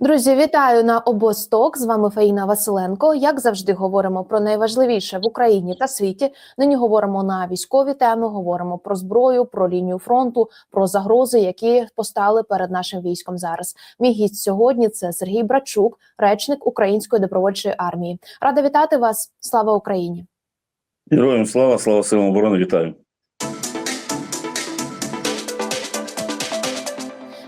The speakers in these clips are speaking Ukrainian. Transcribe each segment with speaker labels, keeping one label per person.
Speaker 1: Друзі, вітаю на обосток. З вами Фаїна Василенко. Як завжди, говоримо про найважливіше в Україні та світі. Нині говоримо на військові теми. Говоримо про зброю, про лінію фронту, про загрози, які постали перед нашим військом зараз. Мій гість сьогодні це Сергій Брачук, речник Української добровольчої армії. Рада вітати вас. Слава Україні!
Speaker 2: Героям слава, слава силам оборони, вітаю.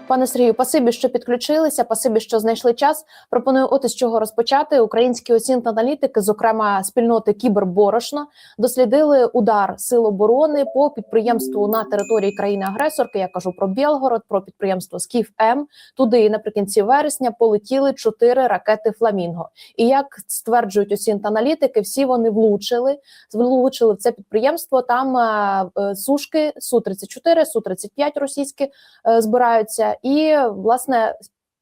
Speaker 1: Пане Сергію, пасибі, що підключилися, пасибі, що знайшли час. Пропоную от із чого розпочати. Українські оцінки аналітики, зокрема спільноти Кіберборошно, дослідили удар сил оборони по підприємству на території країни-агресорки. Я кажу про Білгород, про підприємство Скіф М. Туди наприкінці вересня полетіли чотири ракети Фламінго. І як стверджують оцінки аналітики, всі вони влучили, влучили в це підприємство. Там е, е, сушки су 34 су 35 російські е, збираються. І власне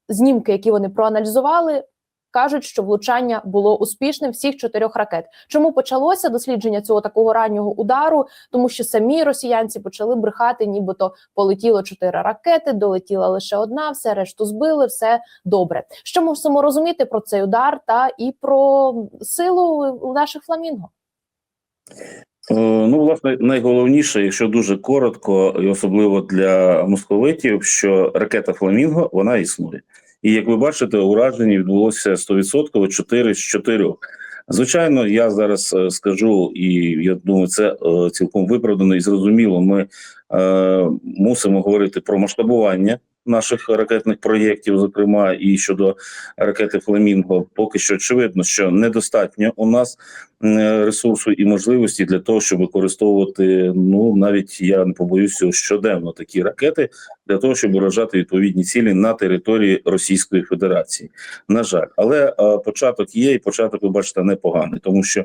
Speaker 1: знімки, які вони проаналізували, кажуть, що влучання було успішним всіх чотирьох ракет. Чому почалося дослідження цього такого раннього удару? Тому що самі росіянці почали брехати, нібито полетіло чотири ракети, долетіла лише одна, все решту збили, все добре. Що мусимо розуміти про цей удар та і про силу наших фламінго?
Speaker 2: Е, Ну, власне, найголовніше, якщо дуже коротко, і особливо для московитів, що ракета Фламінго вона існує. І як ви бачите, ураження відбулося 100% 4 з 4. Звичайно, я зараз е, скажу, і я думаю, це е, цілком виправдано і зрозуміло. Ми е, мусимо говорити про масштабування наших ракетних проєктів, зокрема і щодо ракети Фламінго, поки що очевидно, що недостатньо у нас ресурсу і можливості для того, щоб використовувати ну навіть я не побоюся щоденно такі ракети для того, щоб вражати відповідні цілі на території Російської Федерації. На жаль, але е, початок є, і початок ви бачите непоганий, тому що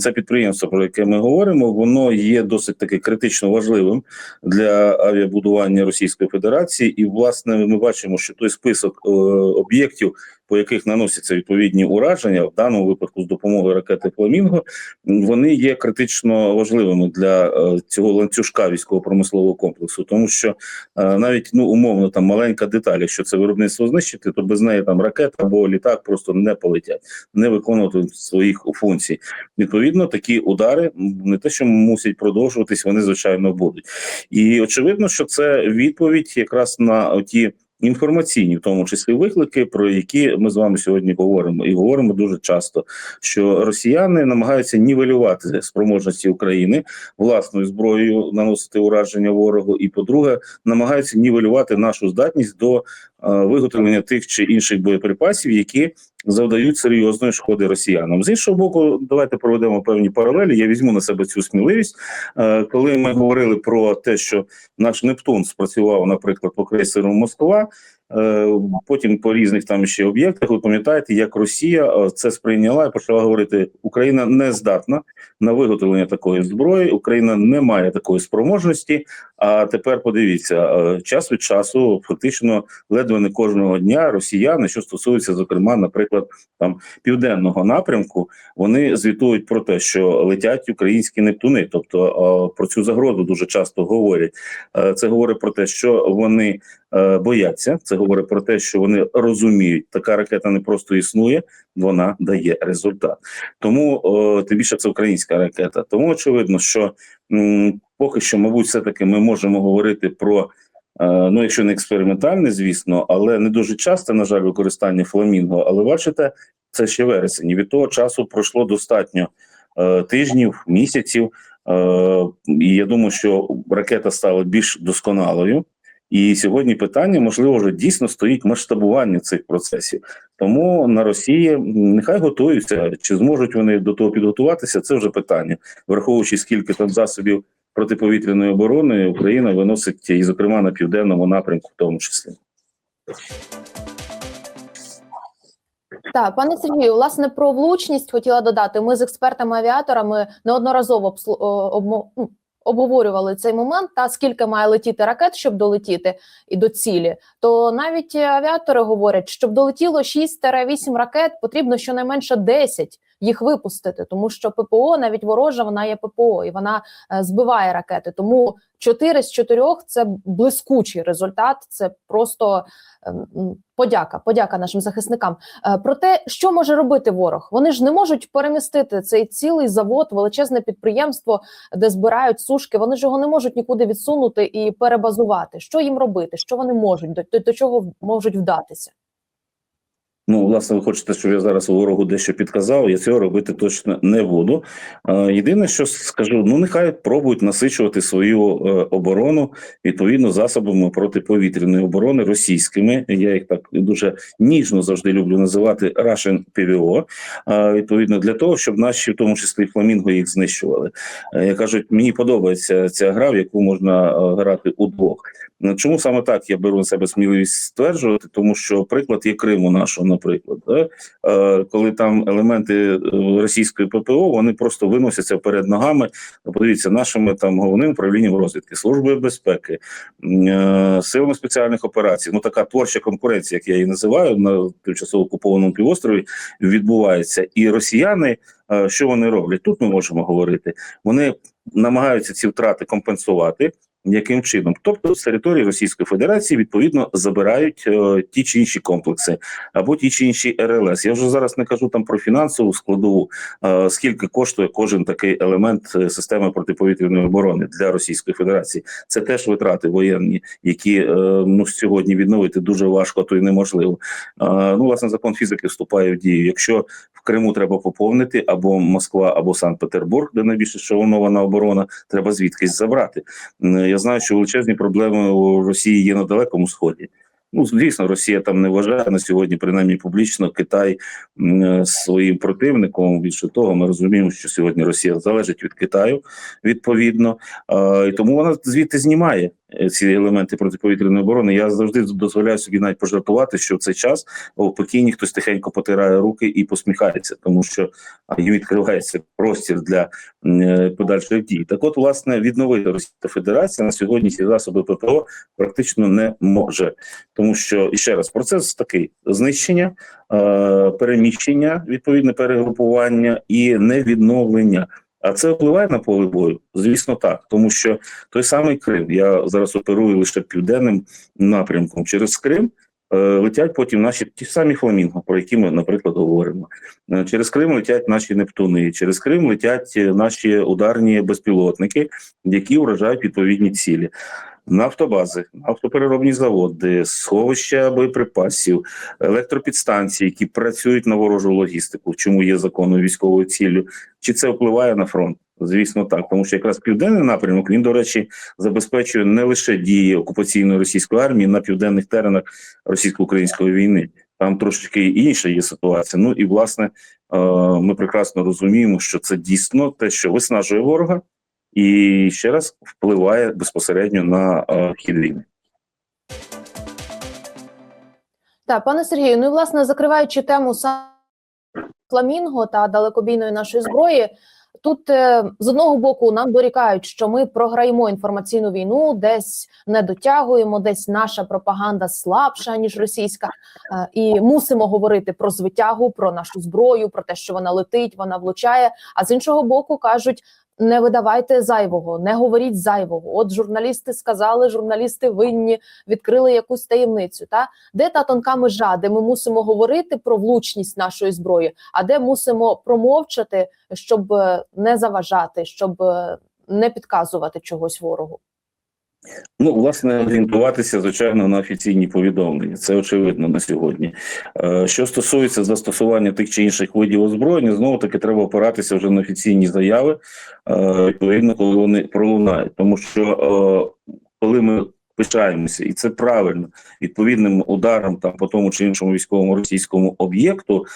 Speaker 2: це підприємство, про яке ми говоримо, воно є досить таки критично важливим для авіабудування Російської Федерації, і власне ми бачимо, що той список е, об'єктів, по яких наносяться відповідні ураження, в даному випадку з допомогою ракети Фламінго, вони є критично важливими для е, цього ланцюжка військово-промислового комплексу, тому що е, навіть ну умовно там маленька деталь, якщо це виробництво знищити, то без неї там ракета або літак просто не полетять, не виконуватимуть своїх функцій. Відповідно, такі удари не те, що мусять продовжуватись, вони звичайно будуть. І очевидно, що це відповідь якраз на ті інформаційні, в тому числі виклики, про які ми з вами сьогодні говоримо, і говоримо дуже часто, що росіяни намагаються нівелювати спроможності України власною зброєю наносити ураження ворогу, і по-друге, намагаються нівелювати нашу здатність до е, виготовлення тих чи інших боєприпасів, які завдають серйозної шкоди росіянам. З іншого боку, давайте проведемо певні паралелі. Я візьму на себе цю сміливість. Е, Коли ми говорили про те, що наш Нептун спрацював, наприклад, по крейсеру Москва. Е, Потім по різних там ще об'єктах. Ви пам'ятаєте, як Росія е, це сприйняла і почала говорити: Україна не здатна на виготовлення такої зброї, Україна не має такої спроможності. А тепер подивіться, е, час від часу, фактично, ледве не кожного дня росіяни, що стосується, зокрема, наприклад, там південного напрямку, вони звітують про те, що летять українські нептуни, тобто про цю загрозу дуже часто говорять. Це говорить про те, що вони бояться. Це говорить про те, що вони розуміють, така ракета не просто існує, вона дає результат. Тому тим більше це українська ракета. Тому очевидно, що поки що, мабуть, все таки ми можемо говорити про. е, Ну, якщо не експериментальне, звісно, але не дуже часто, на жаль, використання фламінго. Але бачите, це ще вересень. І від того часу пройшло достатньо е, тижнів, місяців. Е, і я думаю, що ракета стала більш досконалою. І сьогодні питання, можливо, вже дійсно стоїть масштабування цих процесів. Тому на Росії нехай готуються, чи зможуть вони до того підготуватися, це вже питання, враховуючи скільки там засобів протиповітряної оборони Україна виносить, і, зокрема, на південному напрямку, в тому числі.
Speaker 1: Так, пане Сергію, власне, про влучність хотіла додати. Ми з експертами-авіаторами неодноразово обслу- о, обмо- ну, обговорювали цей момент, та скільки має летіти ракет, щоб долетіти і до цілі. То навіть авіатори говорять, щоб долетіло 6-8 ракет, потрібно щонайменше 10 їх випустити, тому що ППО навіть ворожа, вона є ППО, і вона е, збиває ракети. Тому 4 з 4 – це блискучий результат. Це просто ем, подяка, подяка нашим захисникам. Е, Про те, що може робити ворог, вони ж не можуть перемістити цей цілий завод, величезне підприємство, де збирають сушки. Вони ж його не можуть нікуди відсунути і перебазувати. Що їм робити? Що вони можуть до, до, до чого можуть вдатися?
Speaker 2: Ну, власне, ви хочете, щоб я зараз ворогу дещо підказав. Я цього робити точно не буду. Е, Єдине, що скажу, ну нехай пробують насичувати свою е, оборону відповідно засобами протиповітряної оборони російськими. Я їх так дуже ніжно завжди люблю називати Russian PVO, е, Відповідно, для того, щоб наші, в тому числі фламінго, їх знищували. Як кажуть, мені подобається ця гра, в яку можна грати удвох. Чому саме так я беру на себе сміливість стверджувати? Тому що приклад є Криму нашого, наприклад, да? е, коли там елементи е, російської ППО вони просто виносяться перед ногами. Ну, Подивіться, нашими там головним управлінням розвідки, службою безпеки, е, силами спеціальних операцій. Ну така творча конкуренція, як я її називаю, на тимчасово окупованому півострові відбувається. І росіяни, е, що вони роблять? Тут ми можемо говорити. Вони намагаються ці втрати компенсувати. Яким чином? Тобто з території Російської Федерації відповідно забирають е, ті чи інші комплекси або ті чи інші РЛС. Я вже зараз не кажу там про фінансову складову, е, скільки коштує кожен такий елемент е, системи протиповітряної оборони для Російської Федерації. Це теж витрати воєнні, які ну сьогодні відновити дуже важко, то й неможливо. Ну, власне, закон фізики вступає в дію. Якщо в Криму треба поповнити або Москва, або Санкт-Петербург, де найбільше шанована оборона, треба звідкись забрати. Я знаю, що величезні проблеми у Росії є на далекому сході. Ну, звісно, Росія там не вважає на сьогодні, принаймні публічно, Китай е, своїм противником. Більше того, ми розуміємо, що сьогодні Росія залежить від Китаю відповідно, і тому вона звідти знімає ці елементи протиповітряної оборони. Я завжди дозволяю собі навіть пожартувати, що в цей час у Пекіні хтось тихенько потирає руки і посміхається, тому що їм відкривається простір для е, подальших дій. Так, от, власне, відновити Російська Федерація на сьогодні ці засоби ППО практично не може, тому що і ще раз процес такий: знищення, е, переміщення, відповідне перегрупування і невідновлення. А це впливає на поле бою? Звісно, так, тому що той самий Крим, я зараз оперую лише південним напрямком через Крим. е, Летять потім наші ті самі фламінго, про які ми, наприклад, говоримо. Е, Через Крим летять наші Нептуни, через Крим летять е, наші ударні безпілотники, які вражають відповідні цілі. Нафтобази, нафтопереробні заводи, сховища боєприпасів, електропідстанції, які працюють на ворожу логістику, чому є законною військовою ціллю. Чи це впливає на фронт? Звісно, так, тому що якраз південний напрямок він, до речі, забезпечує не лише дії окупаційної російської армії на південних теренах російсько-української війни. Там трошечки інша є ситуація. Ну і власне е, ми прекрасно розуміємо, що це дійсно те, що виснажує ворога, і ще раз впливає безпосередньо на е, хід війни.
Speaker 1: Так, пане Сергію, ну і власне закриваючи тему сам фламінго та далекобійної нашої зброї. Тут е, з одного боку нам дорікають, що ми програємо інформаційну війну, десь не дотягуємо, десь наша пропаганда слабша ніж російська, е, і мусимо говорити про звитягу, про нашу зброю, про те, що вона летить, вона влучає. А з іншого боку, кажуть: не видавайте зайвого, не говоріть зайвого. От журналісти сказали, журналісти винні, відкрили якусь таємницю. Та де та тонка межа, де ми мусимо говорити про влучність нашої зброї, а де мусимо промовчати, щоб е, не заважати, щоб е, не підказувати чогось ворогу.
Speaker 2: Ну, власне, орієнтуватися, звичайно, на офіційні повідомлення. Це очевидно на сьогодні. Е, Що стосується застосування тих чи інших видів озброєння, знову таки треба опиратися вже на офіційні заяви, е, відповідно, коли вони пролунають. Тому що е, коли ми пишаємося, і це правильно відповідним ударом там по тому чи іншому військовому російському об'єкту,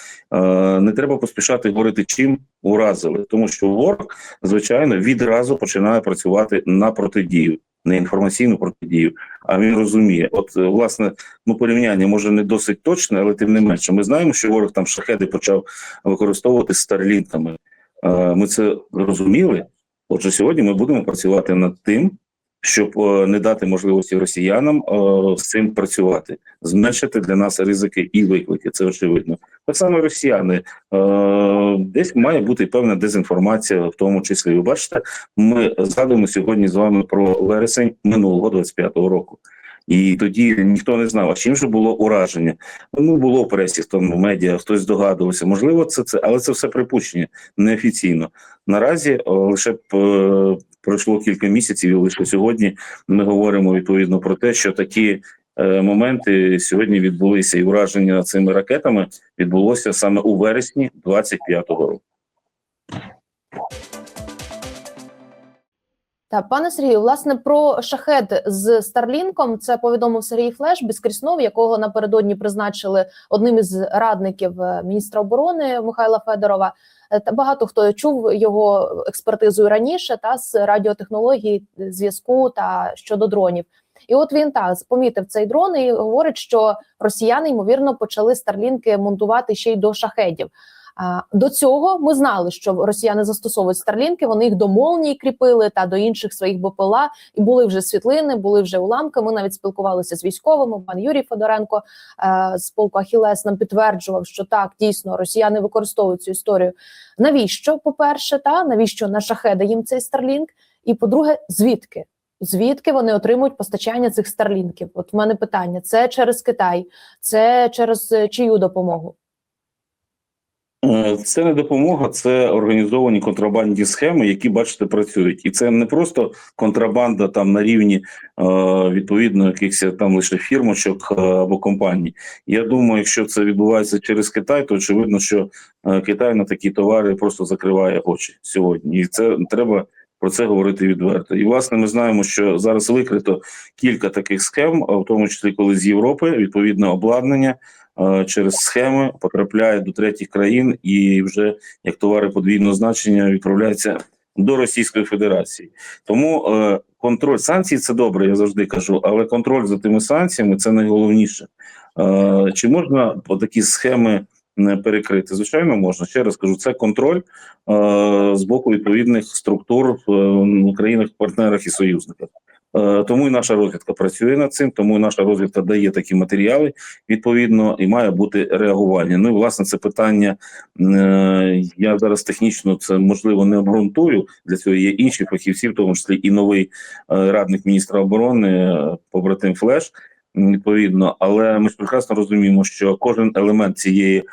Speaker 2: не треба поспішати говорити, чим уразили, тому що ворог, звичайно, відразу починає працювати на протидію не інформаційну протидію, а він розуміє. От е, власне, ну порівняння може не досить точне, але тим не менше, ми знаємо, що ворог там шахеди почав використовувати з старлінками. Е, Ми це розуміли. Отже, сьогодні ми будемо працювати над тим, щоб е, не дати можливості росіянам е, з цим працювати, зменшити для нас ризики і виклики. Це очевидно. Так само росіяни е, десь має бути певна дезінформація, в тому числі. Ви бачите, ми згадуємо сьогодні з вами про вересень минулого 25-го року. І тоді ніхто не знав, а чим же було ураження. Ну було в пресі, в медіа, хтось здогадувався. Можливо, це це, але це все припущення неофіційно. Наразі лише пройшло кілька місяців, і лише сьогодні ми говоримо відповідно про те, що такі е, моменти сьогодні відбулися, і враження цими ракетами відбулося саме у вересні 25-го року.
Speaker 1: Та пане Сергію, власне, про шахет з Старлінком це повідомив Сергій Флеш Безкріснов, якого напередодні призначили одним із радників е, міністра оборони Михайла Федорова. Е, Та багато хто чув його експертизу раніше та з радіотехнології зв'язку та щодо дронів. І от він так помітив цей дрон і говорить, що росіяни ймовірно почали старлінки монтувати ще й до шахедів. До цього ми знали, що росіяни застосовують старлінки. Вони їх до молнії кріпили та до інших своїх БПЛА. І були вже світлини, були вже уламки. Ми навіть спілкувалися з військовими. Пан Юрій Федоренко е, з полку Ахілес нам підтверджував, що так дійсно росіяни використовують цю історію. Навіщо? По перше, та навіщо на шахеда їм цей старлінк? І по-друге, звідки? Звідки вони отримують постачання цих старлінків? От в мене питання: це через Китай, це через е, чию допомогу?
Speaker 2: Е, Це не допомога, це організовані контрабандні схеми, які бачите працюють, і це не просто контрабанда там на рівні е, відповідно якихось там лише фірмочок е, або компаній. Я думаю, якщо це відбувається через Китай, то очевидно, що Китай на такі товари просто закриває очі сьогодні, і це треба. Про це говорити відверто, і власне ми знаємо, що зараз викрито кілька таких схем, в тому числі коли з Європи відповідне обладнання через схеми потрапляє до третіх країн і вже як товари подвійного значення відправляються до Російської Федерації. Тому е, контроль санкцій це добре, я завжди кажу, але контроль за тими санкціями це найголовніше. Е, чи можна по такі схеми не перекрити? Звичайно, можна. Ще раз кажу, це контроль е, з боку відповідних структур в е, країнах, партнерах і союзниках. Е, Тому і наша розвідка працює над цим, тому і наша розвідка дає такі матеріали відповідно, і має бути реагування. Ну і власне це питання. е, Я зараз технічно це можливо не обґрунтую. Для цього є інші фахівці, в тому числі і новий е, радник міністра оборони, побратим Флеш. Відповідно, але ми ж прекрасно розуміємо, що кожен елемент цієї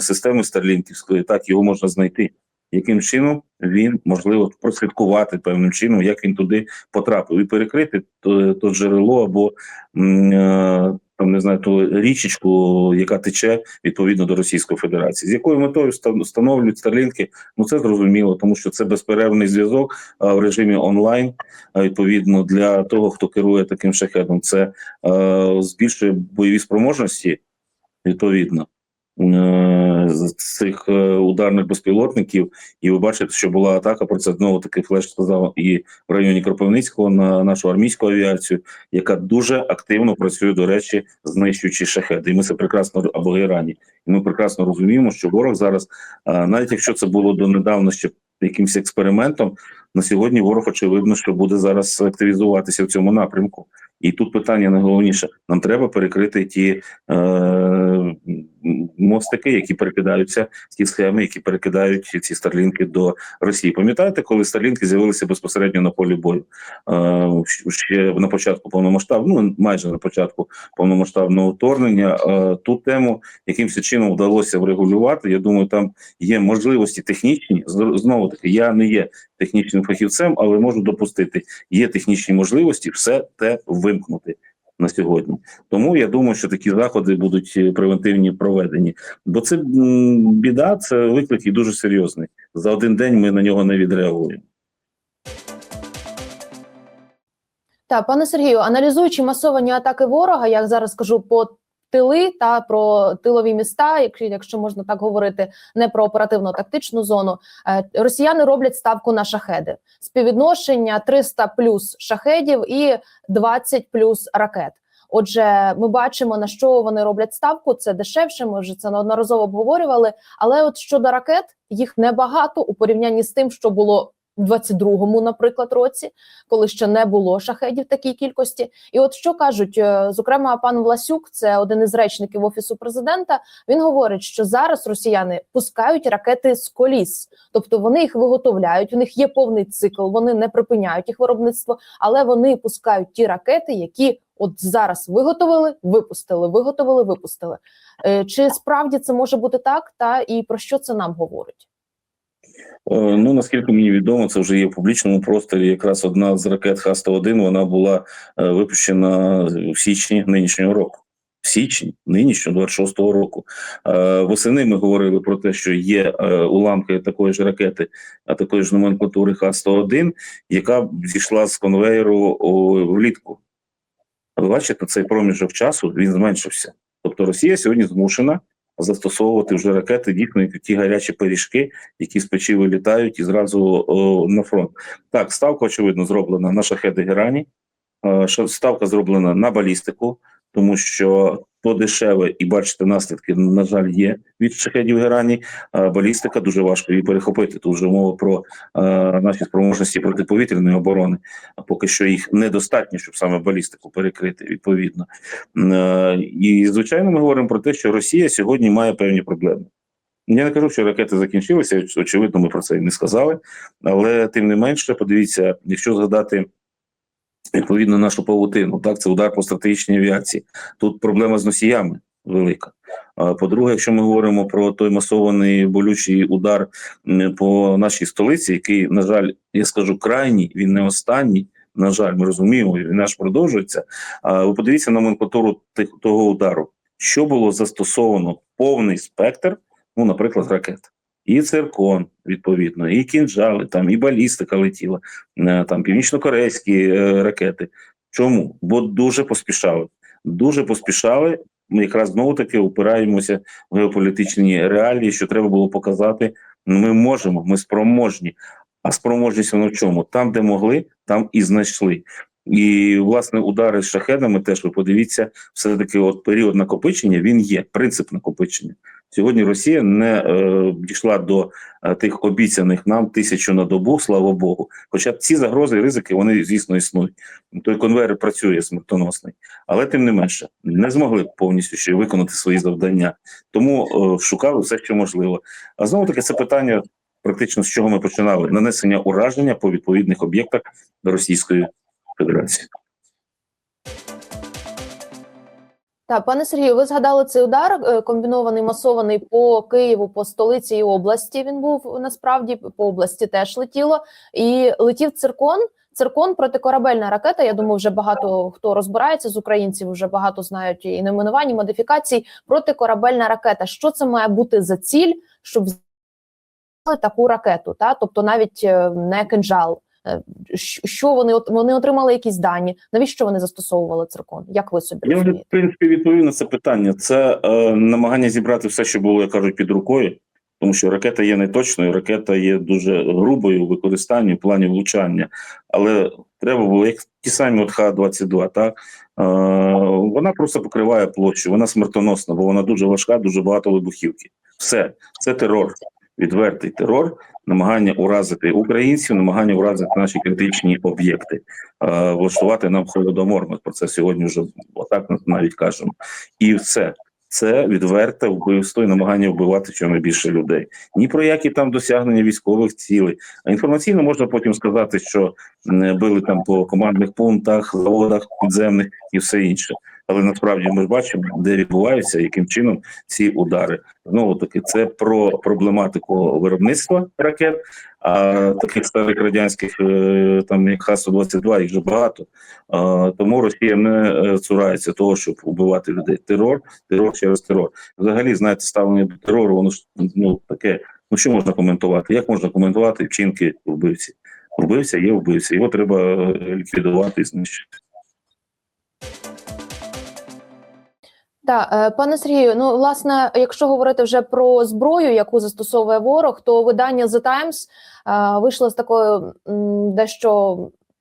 Speaker 2: системи старлінківської так його можна знайти. Яким чином він можливо прослідкувати певним чином, як він туди потрапив, і перекрити то, то джерело або е, там не знаю, ту річечку, яка тече відповідно до Російської Федерації, з якою метою встан- встановлюють старлінки, ну це зрозуміло, тому що це безперервний зв'язок в режимі онлайн. Відповідно для того, хто керує таким шахедом, це е, збільшує бойові спроможності відповідно. Е, з цих е, ударних безпілотників, і ви бачите, що була атака. Про це знову таки флеш сказав і в районі Кропивницького на нашу армійську авіацію, яка дуже активно працює, до речі, знищуючи шахеди. І ми це прекрасно або Ірані. І ми прекрасно розуміємо, що ворог зараз, навіть якщо це було донедавна ще якимось експериментом, на сьогодні ворог очевидно, що буде зараз активізуватися в цьому напрямку. І тут питання найголовніше: нам треба перекрити ті е, мостики, які перекидаються, ті схеми, які перекидають ці старлінки до Росії. Пам'ятаєте, коли старлінки з'явилися безпосередньо на полі бою? Е, ще на початку повномасштабного, ну майже на початку повномасштабного вторгнення. Е, ту тему якимось чином вдалося врегулювати. Я думаю, там є можливості технічні. Знову таки, я не є технічним фахівцем, але можу допустити, є технічні можливості все те вимкнути на сьогодні. Тому я думаю, що такі заходи будуть е, превентивні проведені. Бо це біда, це виклик і дуже серйозний. За один день ми на нього не відреагуємо.
Speaker 1: Так, пане Сергію, аналізуючи масовані атаки ворога, я зараз скажу по тили та про тилові міста, якщо, можна так говорити, не про оперативно-тактичну зону. е, Росіяни роблять ставку на шахеди. Співвідношення 300 плюс шахедів і 20 плюс ракет. Отже, ми бачимо на що вони роблять ставку. Це дешевше. Ми вже це неодноразово обговорювали. Але от щодо ракет, їх небагато у порівнянні з тим, що було 22-му, наприклад, році, коли ще не було шахедів такій кількості. І от що кажуть, е, зокрема, пан Власюк, це один із речників офісу президента. Він говорить, що зараз росіяни пускають ракети з коліс, тобто вони їх виготовляють. У них є повний цикл, вони не припиняють їх виробництво, але вони пускають ті ракети, які от зараз виготовили, випустили, виготовили, випустили. Е, Чи справді це може бути так? Та і про що це нам говорить?
Speaker 2: Е, Ну наскільки мені відомо, це вже є в публічному просторі. Якраз одна з ракет Х-101, вона була е, випущена в січні нинішнього року. В січні нинішнього 26-го року. Е, Восени ми говорили про те, що є уламки такої ж ракети, а такої ж номенклатури Х-101, яка зійшла з конвейеру влітку. Ви бачите, цей проміжок часу він зменшився. Тобто Росія сьогодні змушена застосовувати вже ракети, дійсно ті гарячі пиріжки, які з печі вилітають і зразу о, на фронт. Так, ставка очевидно зроблена на шахеди Герані, е, ставка зроблена на балістику, тому що то дешеве, і бачите, наслідки, на жаль, є від шахедів Герані. А балістика дуже важко її перехопити. Тут вже мова про е, наші спроможності протиповітряної оборони. А поки що їх недостатньо, щоб саме балістику перекрити відповідно. Е, І звичайно, ми говоримо про те, що Росія сьогодні має певні проблеми. Я не кажу, що ракети закінчилися. Очевидно, ми про це і не сказали. Але тим не менше, подивіться, якщо згадати відповідно нашу павутину, так це удар по стратегічній авіації. Тут проблема з носіями велика. По-друге, якщо ми говоримо про той масований болючий удар по нашій столиці, який, на жаль, я скажу крайній, він не останній. На жаль, ми розуміємо, він наш продовжується. Ви подивіться на номенклатуру того удару, що було застосовано повний спектр, ну, наприклад, ракет. І циркон, відповідно, і кінжали, там, і балістика летіла, е, там північно-корейські е, ракети. Чому? Бо дуже поспішали. Дуже поспішали. Ми якраз знову таки опираємося в геополітичні реалії, що треба було показати. Ми можемо, ми спроможні. А спроможність воно в чому? Там, де могли, там і знайшли. І власне удари з шахедами, теж ви подивіться, все таки, от період накопичення він є, принцип накопичення. Сьогодні Росія не е, дійшла до е, тих обіцяних нам тисячу на добу, слава Богу. Хоча ці загрози і ризики вони звісно існують. Той конвейер працює смертоносний, але тим не менше не змогли повністю ще виконати свої завдання. Тому е, шукали все, що можливо. А знову таки, це питання практично з чого ми починали: нанесення ураження по відповідних об'єктах Російської Федерації.
Speaker 1: Так, пане Сергію, ви згадали цей удар е, комбінований масований по Києву, по столиці і області. Він був насправді по області теж летіло і летів циркон. Циркон протикорабельна ракета. Я думаю, вже багато хто розбирається з українців. Вже багато знають і найменувань, і модифікацій. Протикорабельна ракета. Що це має бути за ціль, щоб таку ракету? Та тобто навіть е, не кинжал. Е, Що вони вони отримали якісь дані? Навіщо вони застосовували циркон? Як ви собі
Speaker 2: Я вже в принципі відповів на це питання. Це е, намагання зібрати все, що було, як кажуть, під рукою, тому що ракета є неточною, ракета є дуже грубою у використанні в плані влучання. Але треба було як ті самі от Х-22, так е, вона просто покриває площу, вона смертоносна, бо вона дуже важка, дуже багато вибухівки. Все, це терор, відвертий терор, намагання уразити українців, намагання уразити наші критичні об'єкти, е, влаштувати нам холодомор. Ми про це сьогодні вже отак навіть кажемо. І все. Це відверте вбивство і намагання вбивати щонайбільше людей. Ні про які там досягнення військових цілей. А інформаційно можна потім сказати, що били там по командних пунктах, заводах підземних і все інше. Але насправді ми бачимо, де відбуваються, яким чином ці удари. Знову таки, це про проблематику виробництва ракет. А таких старих радянських е, там як Х-122, їх вже багато. А, Тому Росія не е, цурається того, щоб вбивати людей. Терор, терор через терор. Взагалі, знаєте, ставлення до терору, воно ж ну таке. Ну що можна коментувати? Як можна коментувати вчинки вбивці? Вбивця є вбивця, його треба е, ліквідувати і знищити.
Speaker 1: Так, е, пане Сергію, ну власне, якщо говорити вже про зброю, яку застосовує ворог, то видання The Times е, вийшло з такою дещо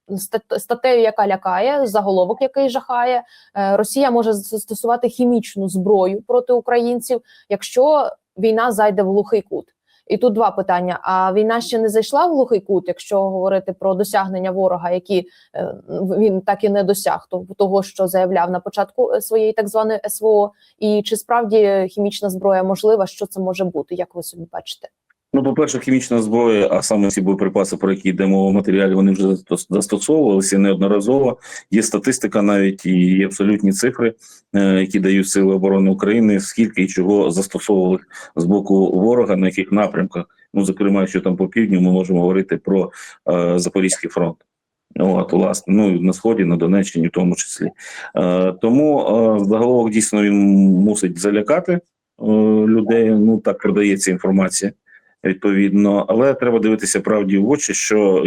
Speaker 1: стат- статтею, яка лякає, заголовок, який жахає. Е, Росія може застосувати хімічну зброю проти українців, якщо війна зайде в глухий кут. І тут два питання: а війна ще не зайшла в глухий кут, якщо говорити про досягнення ворога, які е, він так і не досяг то- того, що заявляв на початку е, своєї так званої СВО, і чи справді хімічна зброя можлива? Що це може бути? Як ви собі бачите?
Speaker 2: Ну, по-перше, хімічна зброя, а саме ці боєприпаси, про які йде мова в матеріалі, вони вже застос- застосовувалися неодноразово. Є статистика, навіть і є абсолютні цифри, е, які дають сили оборони України, скільки і чого застосовували з боку ворога, на яких напрямках. Ну, зокрема, що там по півдню, ми можемо говорити про е, Запорізький фронт. От, власне, ну на сході, на Донеччині, в тому числі. Е, тому е, заголовок дійсно він мусить залякати е, людей. Ну так продається інформація відповідно, але треба дивитися правді в очі, що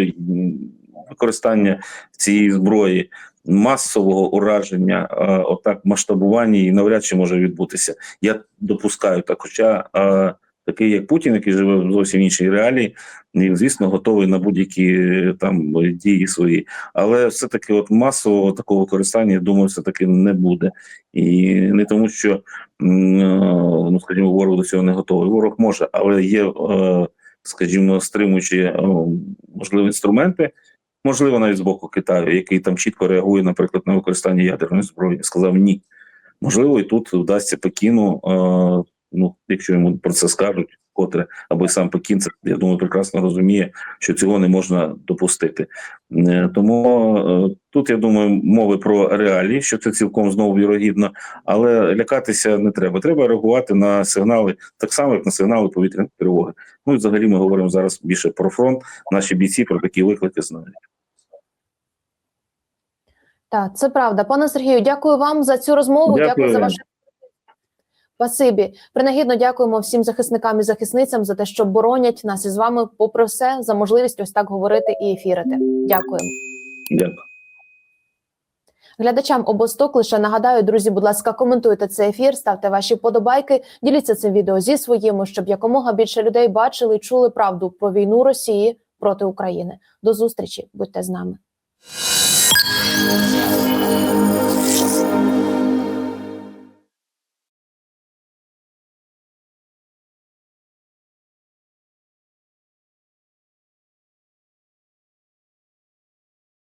Speaker 2: використання цієї зброї масового ураження, е, отак масштабування і навряд чи може відбутися. Я допускаю так, хоча е, такий як Путін, який живе в зовсім іншій реалії, він, звісно, готовий на будь-які е, там дії свої, але все-таки, от масового такого використання, я думаю, все таки не буде, і не тому, що е, ну скажімо, ворог до цього не готовий. Ворог може, але є, е, скажімо, стримуючі можливі інструменти. Можливо, навіть з боку Китаю, який там чітко реагує, наприклад, на використання ядерної зброї, сказав ні. Можливо, і тут вдасться Пекіну, ну якщо йому про це скажуть, котре або й сам Пекін, це я думаю, прекрасно розуміє, що цього не можна допустити. Е, Тому е, тут я думаю, мови про реалії, що це цілком знову вірогідно, але лякатися не треба. Треба реагувати на сигнали, так само як на сигнали повітряної тривоги. Ну і взагалі ми говоримо зараз більше про фронт. Наші бійці про такі виклики знають.
Speaker 1: Так, це правда. Пане Сергію, дякую вам за цю розмову. Дякую,
Speaker 2: Дякую.
Speaker 1: за ваше. Спасибі. Принагідно дякуємо всім захисникам і захисницям за те, що боронять нас із вами, попри все, за можливість ось так говорити і ефірити. Дякуємо.
Speaker 2: Дякую.
Speaker 1: Глядачам обосток лише нагадаю, друзі, будь ласка, коментуйте цей ефір, ставте ваші подобайки, діліться цим відео зі своїми, щоб якомога більше людей бачили і чули правду про війну Росії проти України. До зустрічі, будьте з нами.